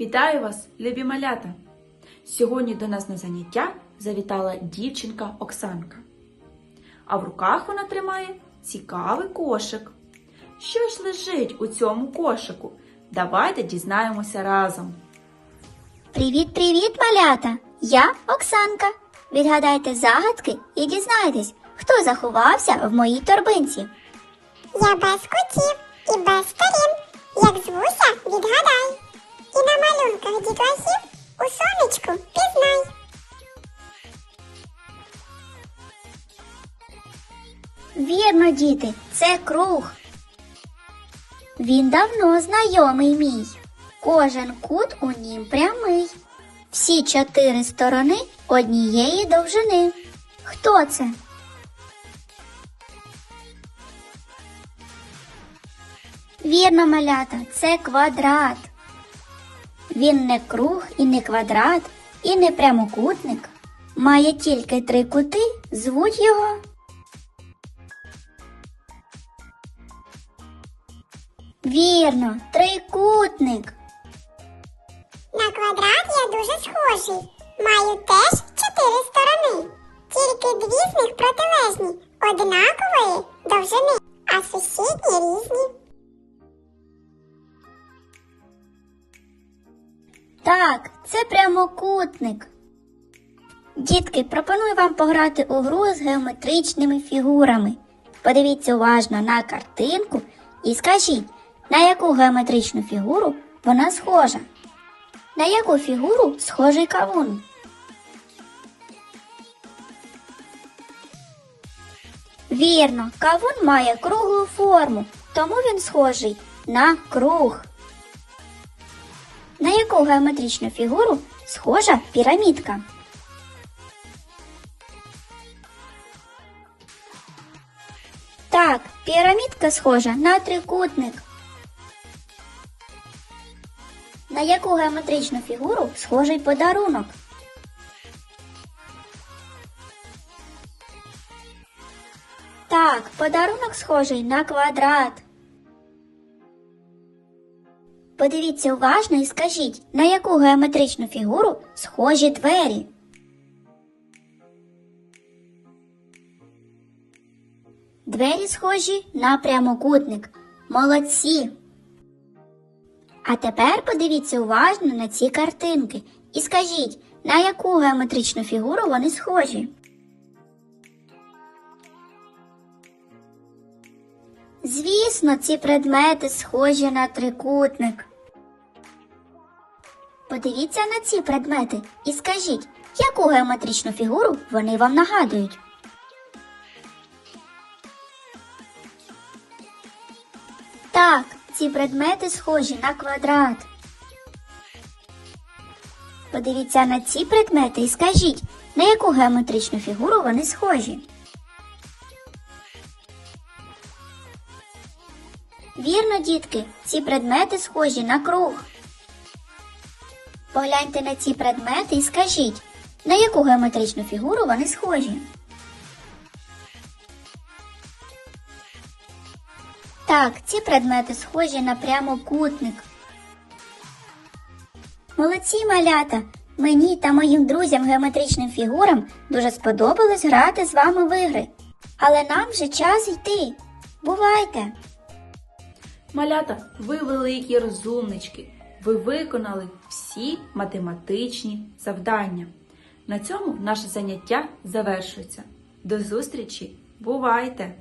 Вітаю вас, любі малята! Сьогодні до нас на заняття завітала дівчинка Оксанка. А в руках вона тримає цікавий кошик. Що ж лежить у цьому кошику? Давайте дізнаємося разом. Привіт, привіт, малята! Я Оксанка. Відгадайте загадки і дізнайтесь, хто заховався в моїй торбинці. Я без котів і без сторін. Як звуся, відгадай. І на малюнках дітлахів у сонечку пізнай. Вірно, діти, це круг. Він давно знайомий мій. Кожен кут у нім прямий. Всі чотири сторони однієї довжини. Хто це? Вірно, малята, це квадрат. Він не круг і не квадрат, і не прямокутник. Має тільки три кути, звуть його. Вірно, трикутник. На квадрат я дуже схожий. Маю теж чотири сторони. Тільки дві з них протилежні, однакової довжини, а сусідні різні. Так, це прямокутник. Дітки, пропоную вам пограти у гру з геометричними фігурами. Подивіться уважно на картинку і скажіть, на яку геометричну фігуру вона схожа. На яку фігуру схожий кавун? Вірно, кавун має круглу форму, тому він схожий на круг. На яку геометричну фігуру схожа пірамідка? Так, пірамідка схожа на трикутник. На яку геометричну фігуру схожий подарунок? Так, подарунок схожий на квадрат. Подивіться уважно і скажіть, на яку геометричну фігуру схожі двері. Двері схожі на прямокутник. Молодці. А тепер подивіться уважно на ці картинки і скажіть, на яку геометричну фігуру вони схожі. Звісно, ці предмети схожі на трикутник. Подивіться на ці предмети і скажіть, яку геометричну фігуру вони вам нагадують. Так, ці предмети схожі на квадрат. Подивіться на ці предмети і скажіть, на яку геометричну фігуру вони схожі. Вірно, дітки, ці предмети схожі на круг. Погляньте на ці предмети і скажіть, на яку геометричну фігуру вони схожі. Так, ці предмети схожі на прямокутник. Молодці малята! Мені та моїм друзям геометричним фігурам дуже сподобалось грати з вами в ігри. Але нам вже час йти. Бувайте! Малята, ви великі розумнички. Ви виконали всі математичні завдання. На цьому наше заняття завершується. До зустрічі! Бувайте!